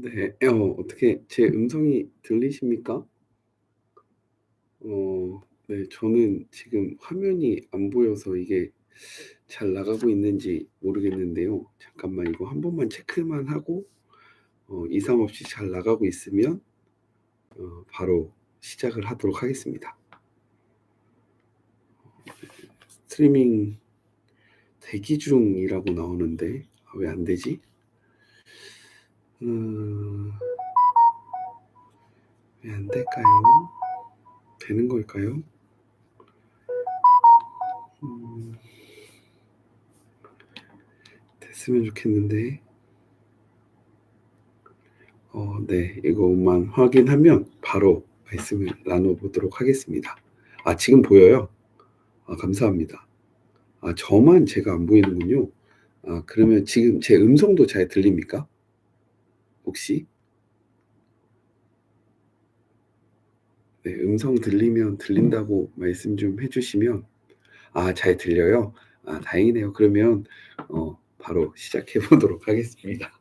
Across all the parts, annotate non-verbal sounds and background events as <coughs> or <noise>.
네. 어 어떻게 제 음성이 들리십니까? 어 네. 저는 지금 화면이 안 보여서 이게 잘 나가고 있는지 모르겠는데요. 잠깐만 이거 한 번만 체크만 하고 어 이상 없이 잘 나가고 있으면 어 바로 시작을 하도록 하겠습니다. 스트리밍 대기 중이라고 나오는데 아 왜안 되지? 음. 왜 안 될까요? 되는 걸까요? 음. 됐으면 좋겠는데. 어 네. 이것만 확인하면 바로 말씀을 나눠 보도록 하겠습니다. 아 지금 보여요? 아 감사합니다. 아 저만 제가 안 보이는군요. 아 그러면 지금 제 음성도 잘 들립니까? 혹시? 네. 음성 들리면 들린다고 말씀 좀 해 주시면 아 잘 들려요? 아 다행이네요. 그러면 어 바로 시작해 보도록 하겠습니다.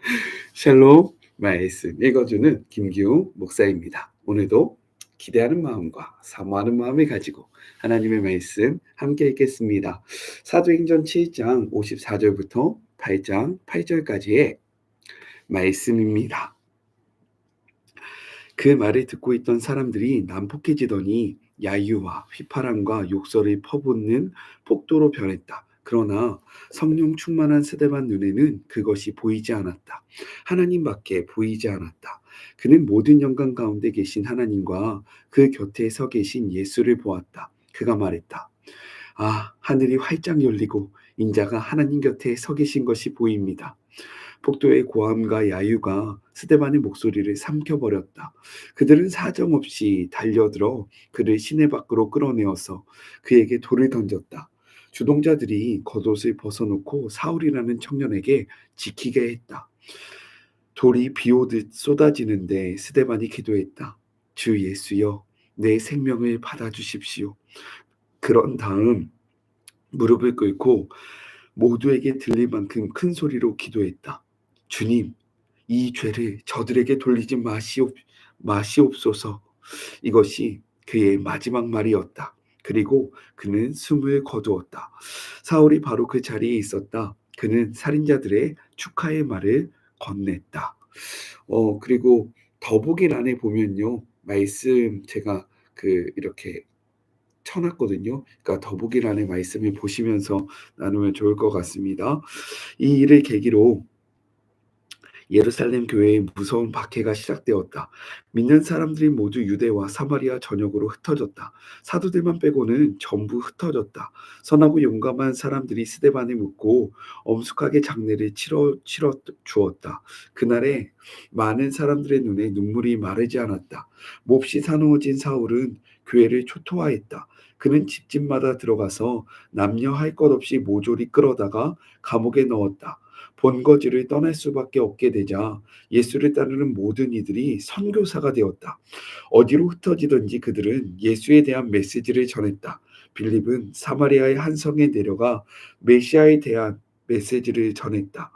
<laughs> 샬롬 말씀 읽어주는 김기웅 목사입니다. 오늘도 기대하는 마음과 사모하는 마음을 가지고 하나님의 말씀 함께 읽겠습니다. 사도행전 7장 54절부터 8장 8절까지의 말씀입니다. 그 말을 듣고 있던 사람들이 난폭해지더니 야유와 휘파람과 욕설을 퍼붓는 폭도로 변했다. 그러나 성령 충만한 스데반 눈에는 그것이 보이지 않았다. 하나님밖에 보이지 않았다. 그는 모든 영광 가운데 계신 하나님과 그 곁에 서 계신 예수를 보았다. 그가 말했다. 아, 하늘이 활짝 열리고 인자가 하나님 곁에 서 계신 것이 보입니다. 폭도의 고함과 야유가 스데반의 목소리를 삼켜버렸다. 그들은 사정없이 달려들어 그를 시내 밖으로 끌어내어서 그에게 돌을 던졌다. 주동자들이 겉옷을 벗어놓고 사울이라는 청년에게 지키게 했다. 돌이 비오듯 쏟아지는데 스데반이 기도했다. 주 예수여, 내 생명을 받아주십시오. 그런 다음 무릎을 꿇고 모두에게 들릴 만큼 큰 소리로 기도했다. 주님, 이 죄를 저들에게 돌리지 마시옵, 마시옵소서. 이것이 그의 마지막 말이었다. 그리고 그는 숨을 거두었다. 사울이 바로 그 자리에 있었다. 그는 살인자들의 축하의 말을 건넸다. 어, 그리고 더보기란에 보면요. 말씀 제가 그 이렇게 쳐놨거든요. 그러니까 더보기란의 말씀을 보시면서 나누면 좋을 것 같습니다. 이 일을 계기로 예루살렘 교회의 무서운 박해가 시작되었다. 믿는 사람들이 모두 유대와 사마리아 전역으로 흩어졌다. 사도들만 빼고는 전부 흩어졌다. 선하고 용감한 사람들이 스데반에 묻고 엄숙하게 장례를 치러, 치러 주었다. 그날에 많은 사람들의 눈에 눈물이 마르지 않았다. 몹시 사나워진 사울은 교회를 초토화했다. 그는 집집마다 들어가서 남녀 할 것 없이 모조리 끌어다가 감옥에 넣었다. 본거지를 떠날 수밖에 없게 되자 예수를 따르는 모든 이들이 선교사가 되었다. 어디로 흩어지든지 그들은 예수에 대한 메시지를 전했다. 빌립은 사마리아의 한 성에 내려가 메시아에 대한 메시지를 전했다.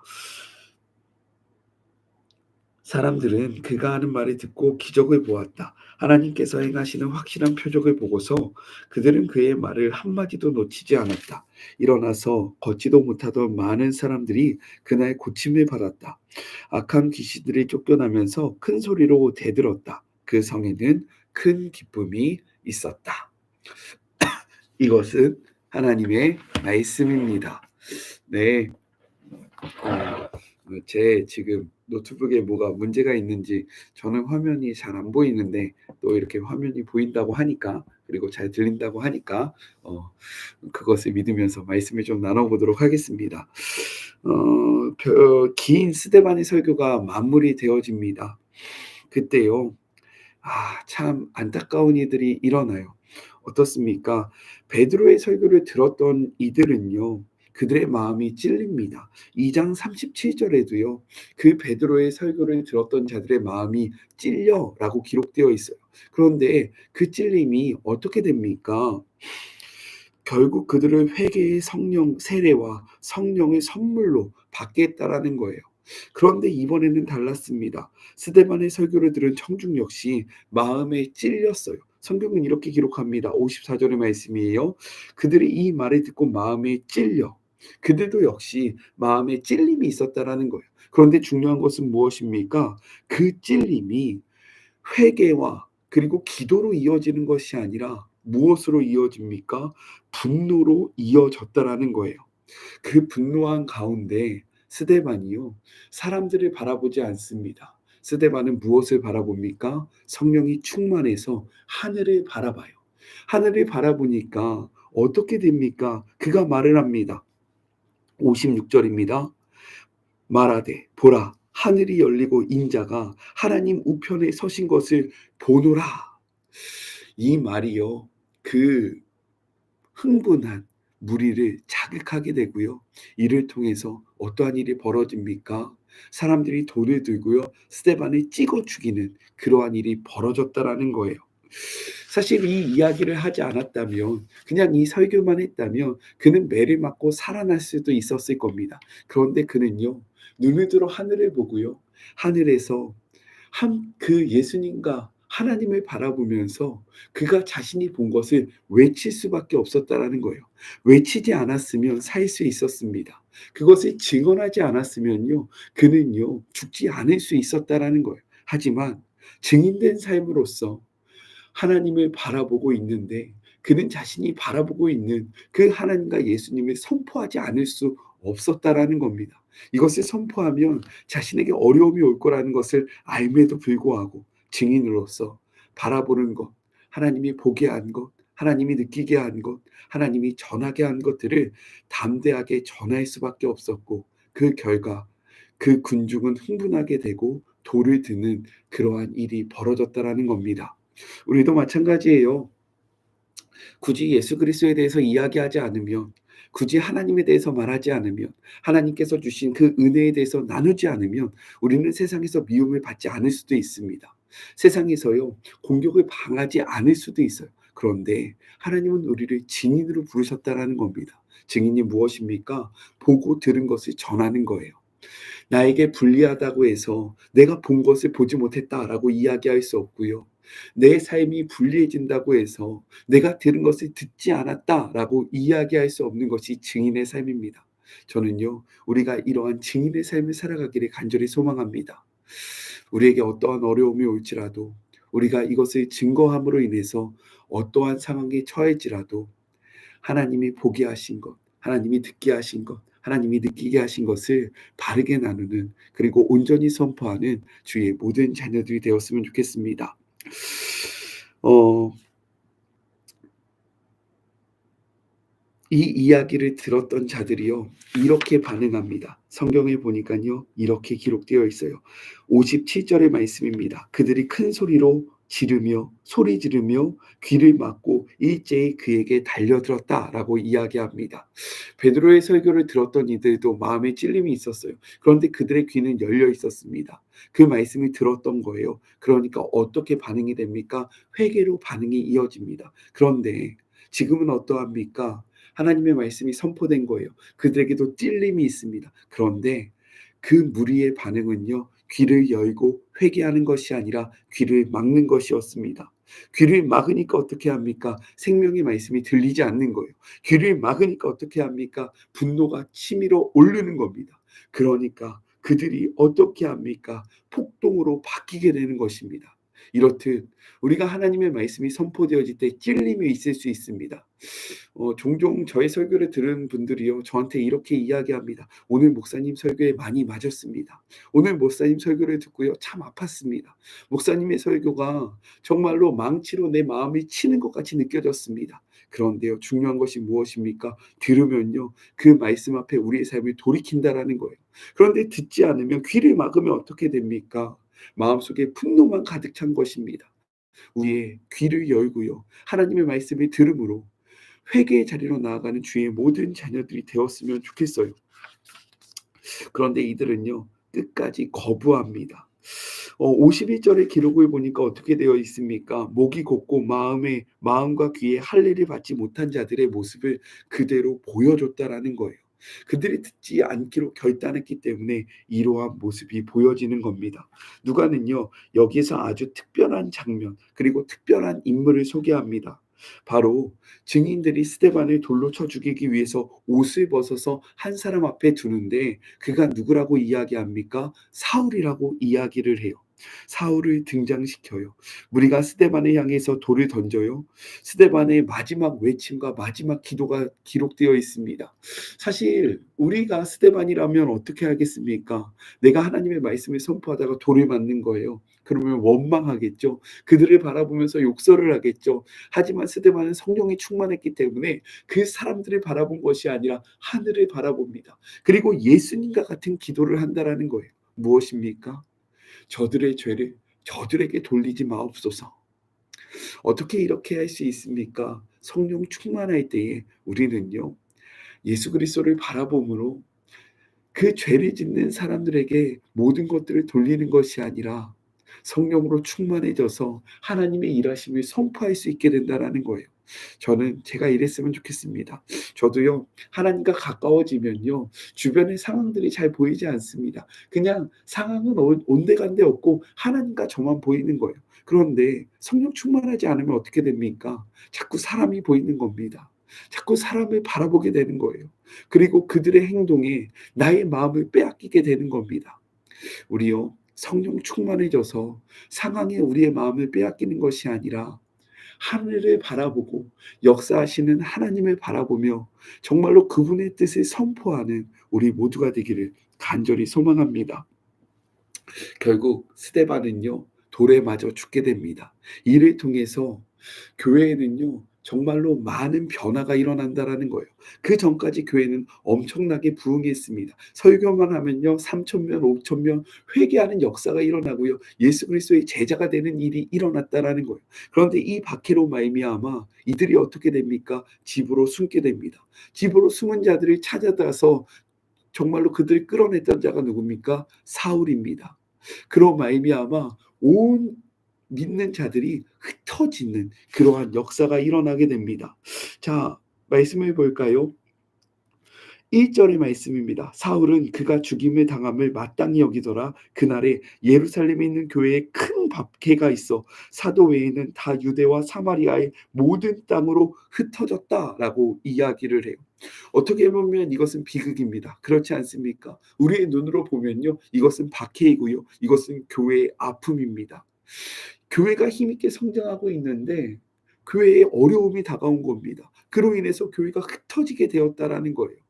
사람들은 그가 하는 말을 듣고 기적을 보았다. 하나님께서 행하시는 확실한 표적을 보고서 그들은 그의 말을 한마디도 놓치지 않았다. 일어나서 걷지도 못하던 많은 사람들이 그날 고침을 받았다. 악한 귀신들이 쫓겨나면서 큰 소리로 대들었다. 그 성에는 큰 기쁨이 있었다. <coughs> 이것은 하나님의 말씀입니다. 네. 어, 제 지금 노트북에 뭐가 문제가 있는지 저는 화면이 잘 안 보이는데 또 이렇게 화면이 보인다고 하니까 그리고 잘 들린다고 하니까 어, 그것을 믿으면서 말씀을 좀 나눠보도록 하겠습니다. 어, 긴 스데반의 설교가 마무리 되어집니다. 그때요. 아, 참 안타까운 이들이 일어나요. 어떻습니까? 베드로의 설교를 들었던 이들은요. 그들의 마음이 찔립니다. 2장 37절에도요. 그 베드로의 설교를 들었던 자들의 마음이 찔려라고 기록되어 있어요. 그런데 그 찔림이 어떻게 됩니까? 결국 그들을 회개의 성령 세례와 성령의 선물로 받겠다라는 거예요. 그런데 이번에는 달랐습니다. 스데반의 설교를 들은 청중 역시 마음에 찔렸어요. 성경은 이렇게 기록합니다. 54절의 말씀이에요. 그들이 이 말을 듣고 마음에 찔려. 그들도 역시 마음에 찔림이 있었다라는 거예요. 그런데 중요한 것은 무엇입니까? 그 찔림이 회개와 그리고 기도로 이어지는 것이 아니라 무엇으로 이어집니까? 분노로 이어졌다라는 거예요. 그 분노한 가운데 스데반이요. 사람들을 바라보지 않습니다. 스데반은 무엇을 바라봅니까? 성령이 충만해서 하늘을 바라봐요. 하늘을 바라보니까 어떻게 됩니까? 그가 말을 합니다. 56절입니다. 말하되 보라 하늘이 열리고 인자가 하나님 우편에 서신 것을 보노라. 이 말이요. 그 흥분한 무리를 자극하게 되고요. 이를 통해서 어떠한 일이 벌어집니까? 사람들이 돌을 들고요. 스테반을 찍어 죽이는 그러한 일이 벌어졌다라는 거예요. 사실 이 이야기를 하지 않았다면 그냥 이 설교만 했다면 그는 매를 맞고 살아날 수도 있었을 겁니다. 그런데 그는요. 눈을 들어 하늘을 보고요. 하늘에서 한 그 예수님과 하나님을 바라보면서 그가 자신이 본 것을 외칠 수밖에 없었다라는 거예요. 외치지 않았으면 살 수 있었습니다. 그것을 증언하지 않았으면요. 그는요. 죽지 않을 수 있었다라는 거예요. 하지만 증인된 삶으로서 하나님을 바라보고 있는데 그는 자신이 바라보고 있는 그 하나님과 예수님을 선포하지 않을 수 없었다라는 겁니다. 이것을 선포하면 자신에게 어려움이 올 거라는 것을 알매도 불구하고 증인으로서 바라보는 것, 하나님이 보게 한 것, 하나님이 느끼게 한 것, 하나님이 전하게 한 것들을 담대하게 전할 수밖에 없었고 그 결과 그 군중은 흥분하게 되고 돌을 드는 그러한 일이 벌어졌다라는 겁니다. 우리도 마찬가지예요. 굳이 예수 그리스도에 대해서 이야기하지 않으면 굳이 하나님에 대해서 말하지 않으면 하나님께서 주신 그 은혜에 대해서 나누지 않으면 우리는 세상에서 미움을 받지 않을 수도 있습니다. 세상에서요 공격을 당하지 않을 수도 있어요. 그런데 하나님은 우리를 증인으로 부르셨다라는 겁니다. 증인이 무엇입니까? 보고 들은 것을 전하는 거예요. 나에게 불리하다고 해서 내가 본 것을 보지 못했다라고 이야기할 수 없고요. 내 삶이 불리해진다고 해서 내가 들은 것을 듣지 않았다라고 이야기할 수 없는 것이 증인의 삶입니다. 저는요, 우리가 이러한 증인의 삶을 살아가기를 간절히 소망합니다. 우리에게 어떠한 어려움이 올지라도 우리가 이것을 증거함으로 인해서 어떠한 상황에 처할지라도 하나님이 보게 하신 것, 하나님이 듣게 하신 것, 하나님이 느끼게 하신 것을 바르게 나누는 그리고 온전히 선포하는 주의 모든 자녀들이 되었으면 좋겠습니다. 어, 이 이야기를 들었던 자들이요, 이렇게 반응합니다. 성경에 보니까요, 이렇게 기록되어 있어요. 57절의 말씀입니다. 그들이 큰 소리로 지르며 소리 지르며 귀를 막고 일제히 그에게 달려들었다라고 이야기합니다. 베드로의 설교를 들었던 이들도 마음에 찔림이 있었어요. 그런데 그들의 귀는 열려 있었습니다. 그 말씀이 들었던 거예요. 그러니까 어떻게 반응이 됩니까? 회개로 반응이 이어집니다. 그런데 지금은 어떠합니까? 하나님의 말씀이 선포된 거예요. 그들에게도 찔림이 있습니다. 그런데 그 무리의 반응은요. 귀를 열고 회개하는 것이 아니라 귀를 막는 것이었습니다. 귀를 막으니까 어떻게 합니까? 생명의 말씀이 들리지 않는 거예요. 귀를 막으니까 어떻게 합니까? 분노가 치밀어 오르는 겁니다. 그러니까 그들이 어떻게 합니까? 폭동으로 바뀌게 되는 것입니다. 이렇듯 우리가 하나님의 말씀이 선포되어질 때 찔림이 있을 수 있습니다. 어, 종종 저의 설교를 들은 분들이요 저한테 이렇게 이야기합니다. 오늘 목사님 설교에 많이 맞았습니다. 오늘 목사님 설교를 듣고요 참 아팠습니다. 목사님의 설교가 정말로 망치로 내 마음이 치는 것 같이 느껴졌습니다. 그런데요 중요한 것이 무엇입니까? 들으면요 그 말씀 앞에 우리의 삶을 돌이킨다라는 거예요. 그런데 듣지 않으면 귀를 막으면 어떻게 됩니까? 마음속에 분노만 가득 찬 것입니다. 우리의 귀를 열고요. 하나님의 말씀을 들음으로 회개의 자리로 나아가는 주의 모든 자녀들이 되었으면 좋겠어요. 그런데 이들은요. 끝까지 거부합니다. 어, 51절의 기록을 보니까 어떻게 되어 있습니까? 목이 곧고 마음에 마음과 귀에 할례를 받지 못한 자들의 모습을 그대로 보여줬다라는 거예요. 그들이 듣지 않기로 결단했기 때문에 이러한 모습이 보여지는 겁니다. 누가는요, 여기서 아주 특별한 장면, 그리고 특별한 인물을 소개합니다. 바로 증인들이 스테반을 돌로 쳐 죽이기 위해서 옷을 벗어서 한 사람 앞에 두는데 그가 누구라고 이야기합니까? 사울이라고 이야기를 해요. 사울을 등장시켜요. 무리가 스데반을 향해서 돌을 던져요. 스데반의 마지막 외침과 마지막 기도가 기록되어 있습니다. 사실 우리가 스데반이라면 어떻게 하겠습니까? 내가 하나님의 말씀을 선포하다가 돌을 맞는 거예요. 그러면 원망하겠죠. 그들을 바라보면서 욕설을 하겠죠. 하지만 스데반은 성령이 충만했기 때문에 그 사람들을 바라본 것이 아니라 하늘을 바라봅니다. 그리고 예수님과 같은 기도를 한다라는 거예요. 무엇입니까? 저들의 죄를 저들에게 돌리지 마옵소서. 어떻게 이렇게 할 수 있습니까? 성령 충만할 때에 우리는요. 예수 그리스도를 바라봄으로 그 죄를 짓는 사람들에게 모든 것들을 돌리는 것이 아니라 성령으로 충만해져서 하나님의 일하심을 선포할 수 있게 된다라는 거예요. 저는 제가 이랬으면 좋겠습니다. 저도요, 하나님과 가까워지면요, 주변의 상황들이 잘 보이지 않습니다. 그냥 상황은 온데간데 없고 하나님과 저만 보이는 거예요. 그런데 성령 충만하지 않으면 어떻게 됩니까? 자꾸 사람이 보이는 겁니다. 자꾸 사람을 바라보게 되는 거예요. 그리고 그들의 행동에 나의 마음을 빼앗기게 되는 겁니다. 우리요, 성령 충만해져서 상황에 우리의 마음을 빼앗기는 것이 아니라 하늘을 바라보고 역사하시는 하나님을 바라보며 정말로 그분의 뜻을 선포하는 우리 모두가 되기를 간절히 소망합니다. 결국 스데반은요 돌에 맞아 죽게 됩니다. 이를 통해서 교회에는요 정말로 많은 변화가 일어난다라는 거예요. 그 전까지 교회는 엄청나게 부흥했습니다. 설교만 하면요, 3천 명, 5천 명 회개하는 역사가 일어나고요, 예수 그리스도의 제자가 되는 일이 일어났다라는 거예요. 그런데 이 박해로 말미암아 이들이 어떻게 됩니까? 집으로 숨게 됩니다. 집으로 숨은 자들을 찾아다서 정말로 그들을 끌어냈던 자가 누굽니까? 사울입니다. 그로 말미암아 온 믿는 자들이 흩어지는 그러한 역사가 일어나게 됩니다. 자, 말씀을 볼까요? 1절의 말씀입니다. 사울은 그가 죽임을 당함을 마땅히 여기더라. 그날에 예루살렘에 있는 교회에 큰 박해가 있어 사도 외에는 다 유대와 사마리아의 모든 땅으로 흩어졌다라고 이야기를 해요. 어떻게 보면 이것은 비극입니다. 그렇지 않습니까? 우리의 눈으로 보면요. 이것은 박해이고요. 이것은 교회의 아픔입니다. 교회가 힘있게 성장하고 있는데 교회에 어려움이 다가온 겁니다. 그로 인해서 교회가 흩어지게 되었다라는 거예요.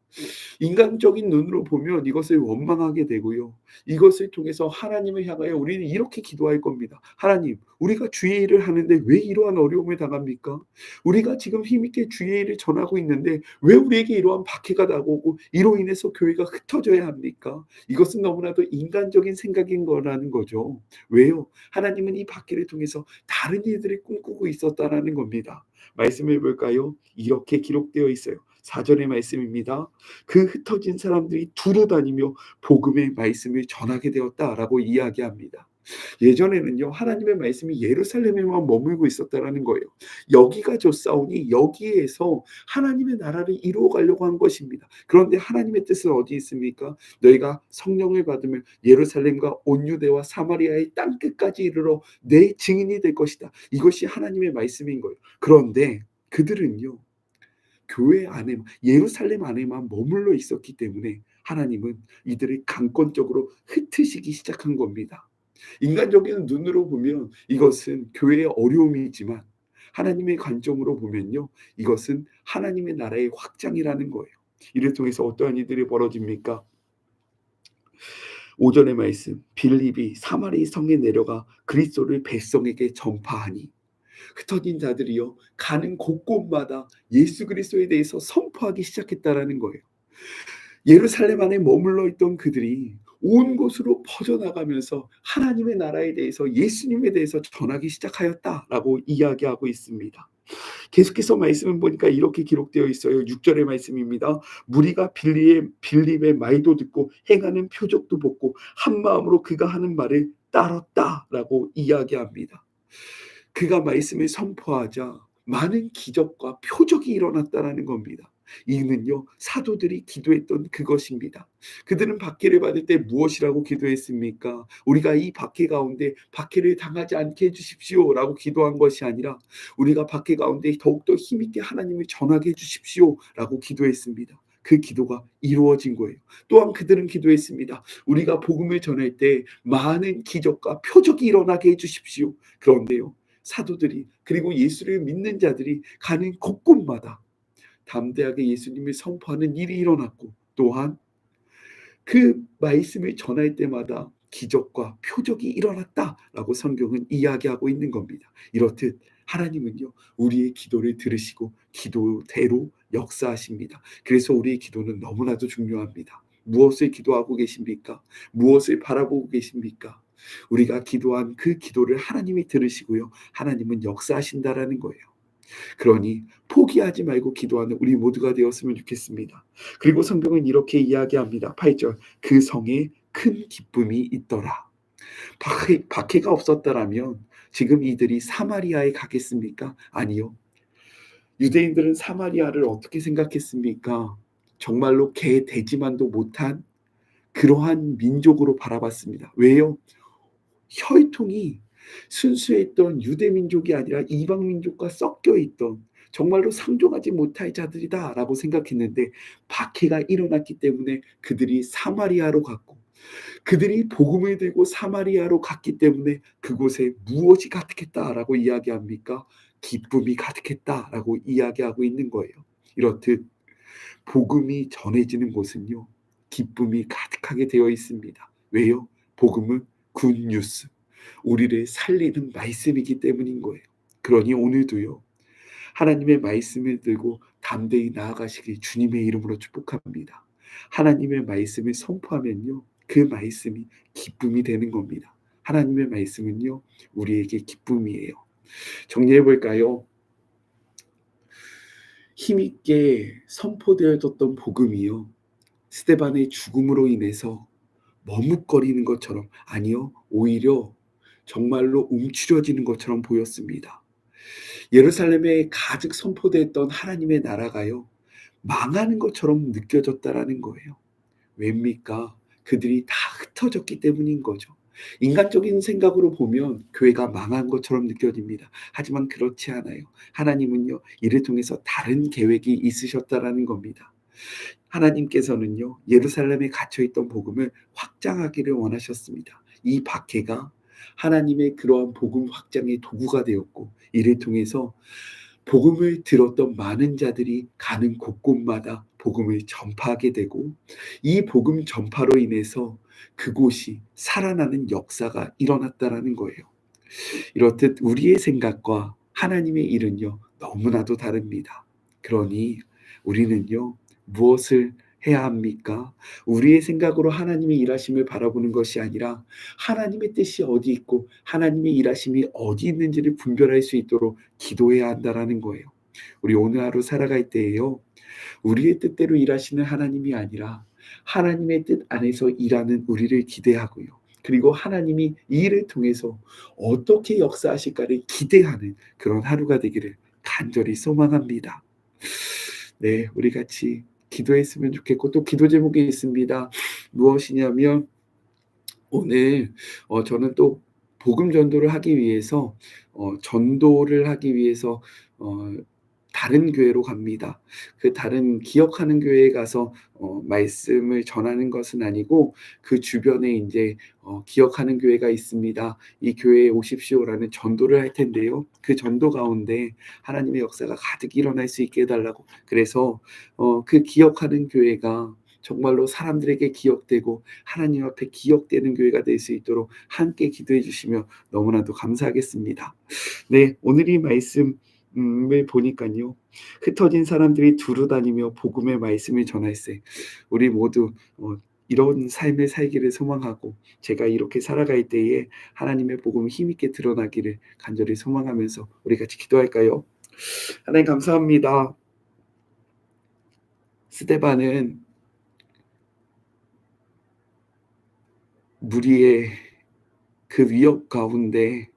인간적인 눈으로 보면 이것을 원망하게 되고요. 이것을 통해서 하나님을 향하여 우리는 이렇게 기도할 겁니다. 하나님, 우리가 주의 일을 하는데 왜 이러한 어려움을 당합니까? 우리가 지금 힘있게 주의 일을 전하고 있는데 왜 우리에게 이러한 박해가 나오고 이로 인해서 교회가 흩어져야 합니까? 이것은 너무나도 인간적인 생각인 거라는 거죠. 왜요? 하나님은 이 박해를 통해서 다른 일들을 꿈꾸고 있었다라는 겁니다. 말씀을 볼까요? 이렇게 기록되어 있어요. 4절의 말씀입니다. 그 흩어진 사람들이 두루 다니며 복음의 말씀을 전하게 되었다라고 이야기합니다. 예전에는요 하나님의 말씀이 예루살렘에만 머물고 있었다라는 거예요. 여기가 좋사오니 여기에서 하나님의 나라를 이루어 가려고 한 것입니다. 그런데 하나님의 뜻은 어디 있습니까? 너희가 성령을 받으면 예루살렘과 온 유대와 사마리아의 땅 끝까지 이르러 내 증인이 될 것이다. 이것이 하나님의 말씀인 거예요. 그런데 그들은요 교회 안에 예루살렘 안에만 머물러 있었기 때문에 하나님은 이들을 강권적으로 흩으시기 시작한 겁니다. 인간적인 눈으로 보면 이것은 교회의 어려움이지만 하나님의 관점으로 보면요. 이것은 하나님의 나라의 확장이라는 거예요. 이를 통해서 어떠한 일들이 벌어집니까? 오전의 말씀 빌립이 사마리 성에 내려가 그리스도를 백성에게 전파하니 흩어진 자들이요 가는 곳곳마다 예수 그리스도에 대해서 선포하기 시작했다라는 거예요. 예루살렘 안에 머물러 있던 그들이 온 곳으로 퍼져나가면서 하나님의 나라에 대해서 예수님에 대해서 전하기 시작하였다라고 이야기하고 있습니다. 계속해서 말씀을 보니까 이렇게 기록되어 있어요. 6절의 말씀입니다. 무리가 빌리의, 빌립의 말도 듣고 행하는 표적도 보고 한 마음으로 그가 하는 말을 따랐다라고 이야기합니다. 그가 말씀을 선포하자 많은 기적과 표적이 일어났다라는 겁니다. 이는요 사도들이 기도했던 그것입니다. 그들은 박해를 받을 때 무엇이라고 기도했습니까? 우리가 이 박해 가운데 박해를 당하지 않게 해주십시오라고 기도한 것이 아니라 우리가 박해 가운데 더욱더 힘있게 하나님을 전하게 해주십시오라고 기도했습니다. 그 기도가 이루어진 거예요. 또한 그들은 기도했습니다. 우리가 복음을 전할 때 많은 기적과 표적이 일어나게 해주십시오. 그런데요, 사도들이 그리고 예수를 믿는 자들이 가는 곳곳마다 담대하게 예수님을 선포하는 일이 일어났고 또한 그 말씀을 전할 때마다 기적과 표적이 일어났다라고 성경은 이야기하고 있는 겁니다. 이렇듯 하나님은요, 우리의 기도를 들으시고 기도대로 역사하십니다. 그래서 우리의 기도는 너무나도 중요합니다. 무엇을 기도하고 계십니까? 무엇을 바라보고 계십니까? 우리가 기도한 그 기도를 하나님이 들으시고요. 하나님은 역사하신다라는 거예요. 그러니 포기하지 말고 기도하는 우리 모두가 되었으면 좋겠습니다. 그리고 성경은 이렇게 이야기합니다. 8절. 그 성에 큰 기쁨이 있더라. 박해, 박해가 없었다라면 지금 이들이 사마리아에 가겠습니까? 아니요. 유대인들은 사마리아를 어떻게 생각했습니까? 정말로 개 돼지만도 못한 그러한 민족으로 바라봤습니다. 왜요? 혈통이 순수했던 유대 민족이 아니라 이방 민족과 섞여 있던 정말로 상종하지 못할 자들이다 라고 생각했는데 박해가 일어났기 때문에 그들이 사마리아로 갔고 그들이 복음을 들고 사마리아로 갔기 때문에 그곳에 무엇이 가득했다라고 이야기합니까? 기쁨이 가득했다라고 이야기하고 있는 거예요. 이렇듯 복음이 전해지는 곳은요. 기쁨이 가득하게 되어 있습니다. 왜요? 복음은 굿뉴스. 우리를 살리는 말씀이기 때문인 거예요. 그러니 오늘도요. 하나님의 말씀을 들고 담대히 나아가시길 주님의 이름으로 축복합니다. 하나님의 말씀을 선포하면요. 그 말씀이 기쁨이 되는 겁니다. 하나님의 말씀은요. 우리에게 기쁨이에요. 정리해 볼까요? 힘있게 선포되어졌던 복음이요. 스테반의 죽음으로 인해서 머뭇거리는 것처럼 아니요. 오히려 정말로 움츠려지는 것처럼 보였습니다. 예루살렘에 가득 선포됐던 하나님의 나라가요. 망하는 것처럼 느껴졌다라는 거예요. 왜입니까? 그들이 다 흩어졌기 때문인 거죠. 인간적인 생각으로 보면 교회가 망한 것처럼 느껴집니다. 하지만 그렇지 않아요. 하나님은요, 이를 통해서 다른 계획이 있으셨다라는 겁니다. 하나님께서는요, 예루살렘에 갇혀있던 복음을 확장하기를 원하셨습니다. 이 박해가 하나님의 그러한 복음 확장의 도구가 되었고 이를 통해서 복음을 들었던 많은 자들이 가는 곳곳마다 복음을 전파하게 되고 이 복음 전파로 인해서 그곳이 살아나는 역사가 일어났다라는 거예요. 이렇듯 우리의 생각과 하나님의 일은요 너무나도 다릅니다. 그러니 우리는요 무엇을 해야 합니까? 우리의 생각으로 하나님의 일하심을 바라보는 것이 아니라 하나님의 뜻이 어디 있고 하나님의 일하심이 어디 있는지를 분별할 수 있도록 기도해야 한다라는 거예요. 우리 오늘 하루 살아갈 때에요. 우리의 뜻대로 일하시는 하나님이 아니라 하나님의 뜻 안에서 일하는 우리를 기대하고요. 그리고 하나님이 이 일을 통해서 어떻게 역사하실까를 기대하는 그런 하루가 되기를 간절히 소망합니다. 네, 우리 같이 기도했으면 좋겠고 또 기도 제목이 있습니다. 무엇이냐면 오늘 어, 저는 또 복음 전도를 하기 위해서 어, 전도를 하기 위해서 어, 다른 교회로 갑니다. 그 다른 기억하는 교회에 가서 어, 말씀을 전하는 것은 아니고 그 주변에 이제 어, 기억하는 교회가 있습니다. 이 교회에 오십시오라는 전도를 할 텐데요. 그 전도 가운데 하나님의 역사가 가득 일어날 수 있게 해달라고. 그래서 어, 그 기억하는 교회가 정말로 사람들에게 기억되고 하나님 앞에 기억되는 교회가 될 수 있도록 함께 기도해 주시면 너무나도 감사하겠습니다. 네, 오늘 이 말씀 을 보니까요. 흩어진 사람들이 두루 다니며 복음의 말씀을 전할세. 우리 모두 어, 이런 삶을 살기를 소망하고 제가 이렇게 살아갈 때에 하나님의 복음이 힘있게 드러나기를 간절히 소망하면서 우리 같이 기도할까요? 하나님 감사합니다. 스테반은 무리의 그 위협 가운데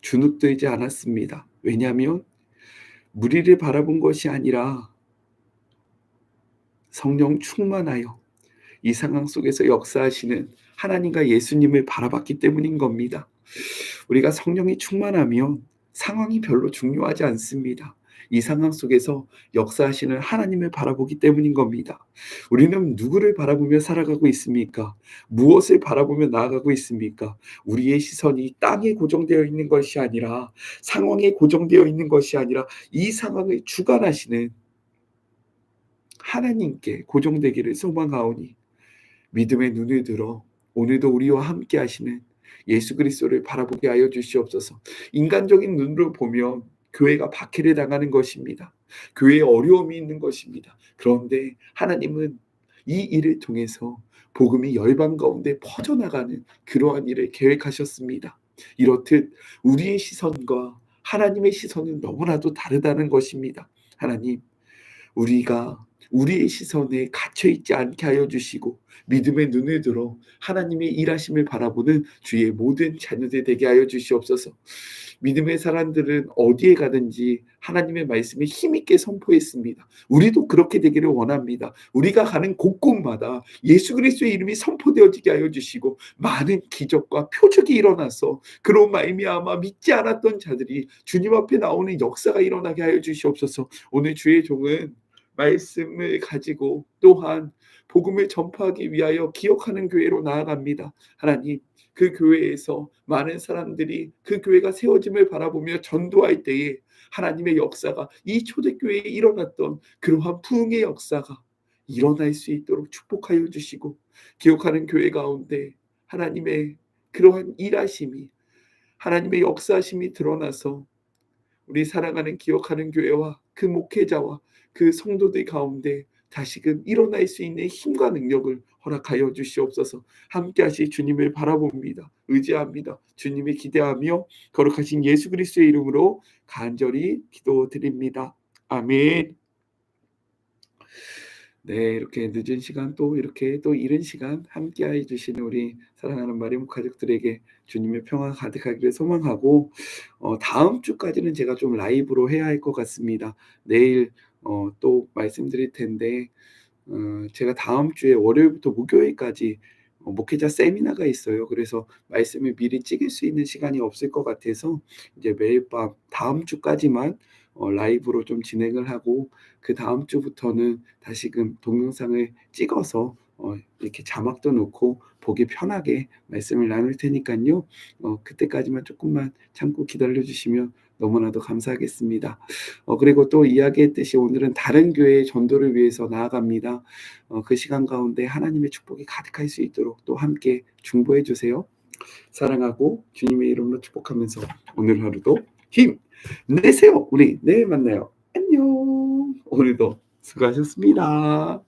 주눅들지 않았습니다. 왜냐하면 무리를 바라본 것이 아니라 성령 충만하여 이 상황 속에서 역사하시는 하나님과 예수님을 바라봤기 때문인 겁니다. 우리가 성령이 충만하면 상황이 별로 중요하지 않습니다. 이 상황 속에서 역사하시는 하나님을 바라보기 때문인 겁니다. 우리는 누구를 바라보며 살아가고 있습니까? 무엇을 바라보며 나아가고 있습니까? 우리의 시선이 땅에 고정되어 있는 것이 아니라 상황에 고정되어 있는 것이 아니라 이 상황을 주관하시는 하나님께 고정되기를 소망하오니 믿음의 눈을 들어 오늘도 우리와 함께 하시는 예수 그리스도를 바라보게 하여 주시옵소서. 인간적인 눈으로 보면 교회가 박해를 당하는 것입니다. 교회에 어려움이 있는 것입니다. 그런데 하나님은 이 일을 통해서 복음이 열방 가운데 퍼져나가는 그러한 일을 계획하셨습니다. 이렇듯 우리의 시선과 하나님의 시선은 너무나도 다르다는 것입니다. 하나님, 우리가 우리의 시선에 갇혀 있지 않게 하여 주시고 믿음의 눈을 들어 하나님의 일하심을 바라보는 주의 모든 자녀들 되게 하여 주시옵소서. 믿음의 사람들은 어디에 가든지 하나님의 말씀을 힘있게 선포했습니다. 우리도 그렇게 되기를 원합니다. 우리가 가는 곳곳마다 예수 그리스도의 이름이 선포되어지게 하여 주시고 많은 기적과 표적이 일어나서 그런 말미암아 믿지 않았던 자들이 주님 앞에 나오는 역사가 일어나게 하여 주시옵소서. 오늘 주의 종은 말씀을 가지고 또한 복음을 전파하기 위하여 기억하는 교회로 나아갑니다. 하나님, 그 교회에서 많은 사람들이 그 교회가 세워짐을 바라보며 전도할 때에 하나님의 역사가 이 초대교회에 일어났던 그러한 부흥의 역사가 일어날 수 있도록 축복하여 주시고 기억하는 교회 가운데 하나님의 그러한 일하심이 하나님의 역사심이 드러나서 우리 사랑하는 기억하는 교회와 그 목회자와 그 성도들 가운데 다시금 일어날 수 있는 힘과 능력을 허락하여 주시옵소서. 함께 하실 주님을 바라봅니다. 의지합니다. 주님을 기대하며 거룩하신 예수 그리스도의 이름으로 간절히 기도드립니다. 아멘. 네, 이렇게 늦은 시간 또 이렇게 또 이른 시간 함께 해 주시는 우리 사랑하는 마리모 가족들에게 주님의 평화 가득하기를 소망하고 어, 다음 주까지는 제가 좀 라이브로 해야 할 것 같습니다. 내일 어, 또 말씀드릴 텐데 어, 제가 다음 주에 월요일부터 목요일까지 어, 목회자 세미나가 있어요. 그래서 말씀을 미리 찍을 수 있는 시간이 없을 것 같아서 이제 매일 밤 다음 주까지만 어, 라이브로 좀 진행을 하고 그 다음 주부터는 다시금 동영상을 찍어서 어, 이렇게 자막도 놓고 보기 편하게 말씀을 나눌 테니까요. 어, 그때까지만 조금만 참고 기다려 주시면 너무나도 감사하겠습니다. 어, 그리고 또 이야기했듯이 오늘은 다른 교회의 전도를 위해서 나아갑니다. 어, 그 시간 가운데 하나님의 축복이 가득할 수 있도록 또 함께 중보해 주세요. 사랑하고 주님의 이름으로 축복하면서 오늘 하루도 힘 내세요. 우리 내일 만나요. 안녕. 오늘도 수고하셨습니다.